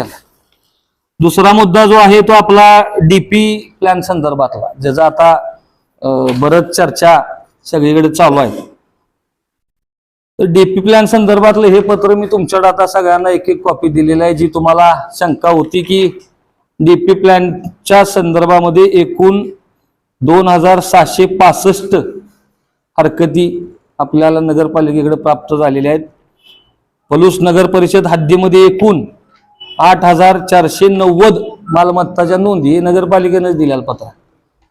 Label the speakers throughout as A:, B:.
A: केलेला दुसरा मुद्दा जो आहे तो आपला डीपी प्लॅन संदर्भातला ज्याचा आता बरच बरंच चर्चा सगळीकडे चालू आहे. तर डीपी प्लॅन संदर्भातलं हे पत्र मी तुमच्याकडे आता सगळ्यांना एक एक कॉपी दिलेलं आहे जी तुम्हाला शंका होती की डीपी प्लॅनच्या संदर्भामध्ये एकूण दोन हजार सहाशे पासष्ट हरकती आपल्याला नगरपालिकेकडे प्राप्त झालेल्या आहेत. पलूस नगर परिषद हद्दीमध्ये एकूण आठ हजार चारशे नव्वद मालमत्ताच्या नोंदी हे नगरपालिकेनंच पत्र.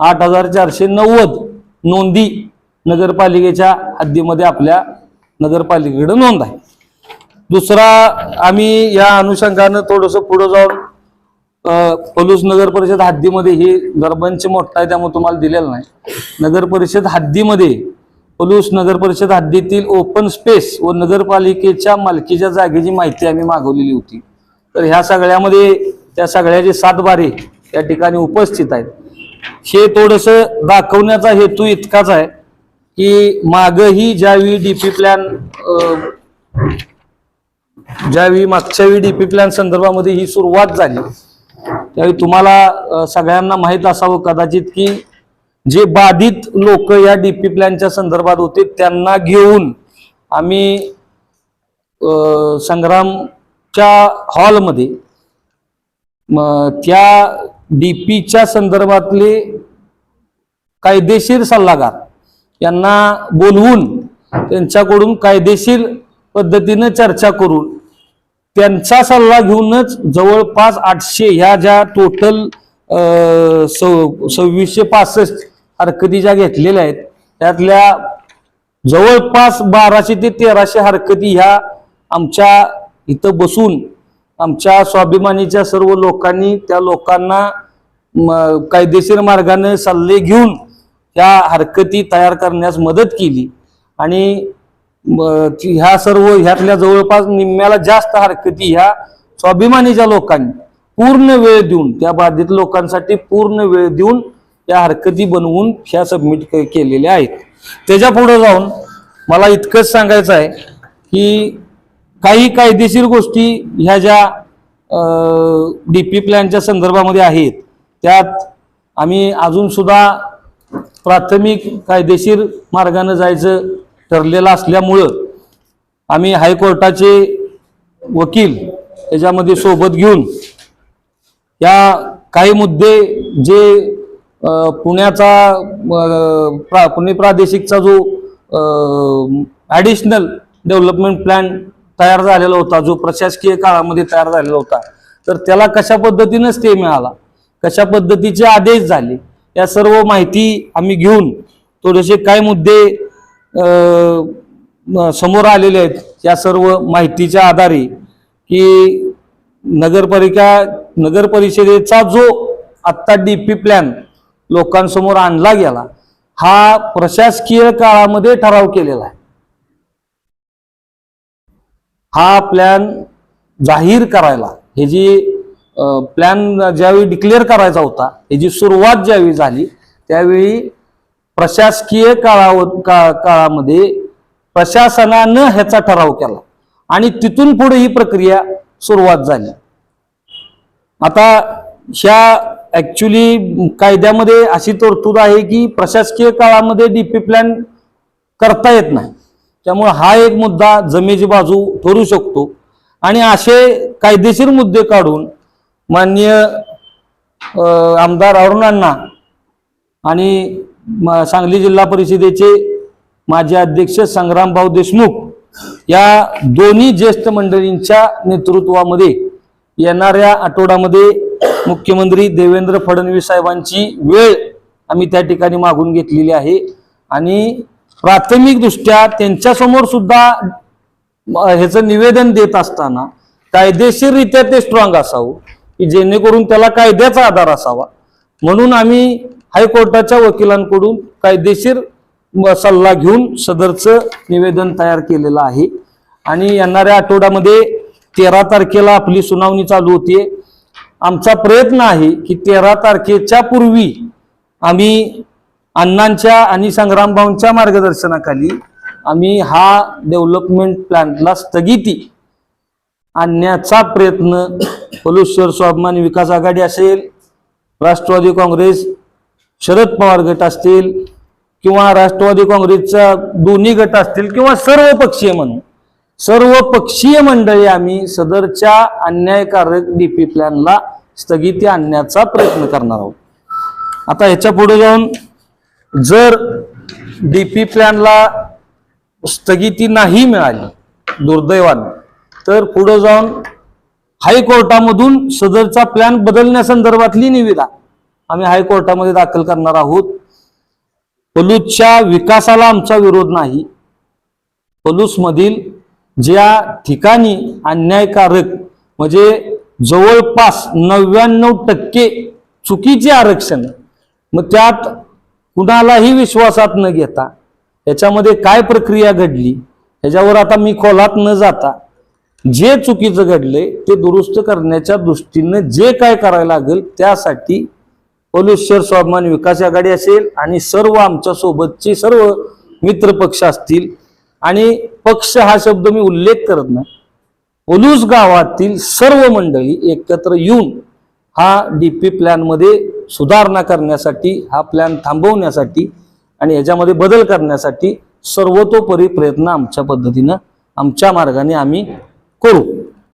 A: आठ हजार चारशे नव्वद नोंदी नगरपालिकेच्या हद्दीमध्ये आपल्या नगरपालिकेकडे नोंद आहे. दुसरा आम्ही या अनुषंगानं थोडंसं पुढं जाऊन पलूस नगर परिषद हद्दीमध्ये ही गरबंच मोठा आहे त्यामुळे तुम्हाला दिलेलं नाही. नगर परिषद हद्दीमध्ये पलूस नगर परिषद हद्दीतील ओपन स्पेस व नगरपालिकेच्या मालकीच्या जागेची माहिती आम्ही मागवलेली होती. तर ह्या सगळ्यामध्ये त्या सगळ्याचे सातबारे या ठिकाणी उपस्थित आहेत. हे थोडस दाखवण्याचा हेतू इतकाच आहे की मागही ज्यावेळी डीपी प्लॅन ज्यावेळी मागच्या वेळी डीपी प्लॅन संदर्भामध्ये ही सुरुवात झाली त्यावेळी तुम्हाला सगळ्यांना माहीत असावं कदाचित की जे बाधित लोक या डीपी प्लॅनच्या संदर्भात होते त्यांना घेऊन आम्ही संग्राम च्या हॉलमध्ये म, त्या डीपीच्या संदर्भातले कायदेशीर सल्लागार यांना बोलवून त्यांच्याकडून कायदेशीर पद्धतीनं चर्चा करून त्यांचा सल्ला घेऊनच जवळपास आठशे ह्या ज्या टोटल सव्वीसशे पासष्ट हरकती ज्या घेतलेल्या आहेत त्यातल्या जवळपास बाराशे ते तेराशे हरकती ह्या आमच्या इथं बसून आमच्या स्वाभिमानीच्या सर्व लोकांनी त्या लोकांना कायदेशीर मार्गाने सल्ले घेऊन ह्या हरकती तयार करण्यास मदत केली. आणि ह्या सर्व ह्यातल्या जवळपास निम्म्याला जास्त हरकती ह्या स्वाभिमानीच्या लोकांनी पूर्ण वेळ देऊन त्या बाधित लोकांसाठी पूर्ण वेळ देऊन या हरकती बनवून ह्या सबमिट केलेल्या आहेत. त्याच्या पुढे जाऊन मला इतकंच सांगायचं आहे की काही कायदेशीर गोष्टी ह्या ज्या डी पी प्लॅनच्या संदर्भामध्ये आहेत त्यात आम्ही अजूनसुद्धा प्राथमिक कायदेशीर मार्गानं जायचं ठरलेलं असल्यामुळं आम्ही हायकोर्टाचे वकील याच्यामध्ये सोबत घेऊन या काही मुद्दे जे पुण्याचा प्रा पुणे प्रादेशिकचा जो ॲडिशनल डेव्हलपमेंट प्लॅन तयार झालेला होता जो प्रशासकीय काळामध्ये तयार झालेला होता. तर त्याला कशा पद्धतीनं स्टे मिळाला. कशा पद्धतीचे आदेश झाले या सर्व माहिती आम्ही घेऊन थोडेसे काय मुद्दे समोर आलेले आहेत या सर्व माहितीच्या आधारे की नगरपालिका नगर परिषदेचा जो आत्ता डी पी प्लॅन लोकांसमोर आणला गेला हा प्रशासकीय काळामध्ये ठराव केलेला आहे. हा प्लॅन जाहीर करायला हे जी प्लॅन ज्यावेळी डिक्लेअर करायचा होता ह्याची सुरुवात ज्यावेळी झाली त्यावेळी प्रशासकीय काळाव का काळामध्ये प्रशासनानं ह्याचा ठराव केला. आणि तिथून पुढे ही प्रक्रिया सुरुवात झाली. आता ह्या ॲक्च्युली कायद्यामध्ये अशी तरतूद आहे की प्रशासकीय काळामध्ये डीपी प्लॅन करता येत नाही. त्यामुळे हा एक मुद्दा जमेची बाजू ठरू शकतो. आणि असे कायदेशीर मुद्दे काढून माननीय आमदार अरुणांना आणि सांगली जिल्हा परिषदेचे माजी अध्यक्ष संग्रामभाऊ देशमुख या दोन्ही ज्येष्ठ मंडळींच्या नेतृत्वामध्ये येणाऱ्या आठवड्यामध्ये मुख्यमंत्री देवेंद्र फडणवीस साहेबांची वेळ आम्ही त्या ठिकाणी मागून घेतलेली आहे. आणि प्राथमिक दृष्ट्या त्यांच्यासमोर सुद्धा ह्याचं निवेदन देत असताना कायदेशीररित्या ते स्ट्रॉंग असावं की जेणेकरून त्याला कायद्याचा आधार असावा. म्हणून आम्ही हायकोर्टाच्या वकिलांकडून कायदेशीर म- सल्ला घेऊन सदरचं निवेदन तयार केलेलं आहे. आणि येणाऱ्या आठवड्यामध्ये तेरा तारखेला आपली सुनावणी चालू होतीये. आमचा प्रयत्न आहे की तेरा तारखेच्या पूर्वी आम्ही अण्णांच्या आणि संग्रामभाऊंच्या मार्गदर्शनाखाली आम्ही हा डेव्हलपमेंट प्लॅनला स्थगिती आणण्याचा प्रयत्न पलुश्वर स्वाभिमान विकास आघाडी असेल राष्ट्रवादी काँग्रेस शरद पवार गट असतील किंवा राष्ट्रवादी काँग्रेसचा दोन्ही गट असतील किंवा सर्व पक्षीय म्हणून सर्व पक्षीय मंडळी आम्ही सदरच्या अन्यायकारक डीपी प्लॅनला स्थगिती आणण्याचा प्रयत्न करणार आहोत. आता ह्याच्या पुढे जाऊन जर डीपी प्लॅनला स्थगिती नाही मिळाली दुर्दैवानं तर पुढे जाऊन हायकोर्टामधून सदरचा प्लॅन बदलण्यासंदर्भातली निविदा आम्ही हायकोर्टामध्ये दाखल करणार आहोत. पलूसच्या विकासाला आमचा विरोध नाही. पलूसमधील ज्या ठिकाणी अन्यायकारक म्हणजे जवळपास नव्याण्णव टक्के चुकीचे आरक्षण मग त्यात कुणालाही विश्वासात न घेता याच्यामध्ये काय प्रक्रिया घडली ह्याच्यावर आता मी खोलात न जाता जे चुकीचं घडले ते दुरुस्त करण्याच्या दृष्टीनं जे काय करायला लागेल त्यासाठी पलुश्वर स्वाभिमान विकास आघाडी असेल आणि सर्व आमच्या सोबतचे सर्व मित्र पक्ष असतील. आणि पक्ष हा शब्द मी उल्लेख करत नाही. ओलूस गावातील सर्व मंडळी एकत्र येऊन हा डीपी प्लॅनमध्ये सुधारणा करण्यासाठी हा प्लॅन थांबवण्यासाठी आणि याच्यामध्ये बदल करण्यासाठी सर्वतोपरी प्रयत्न आमच्या पद्धतीनं आमच्या मार्गाने आम्ही करू.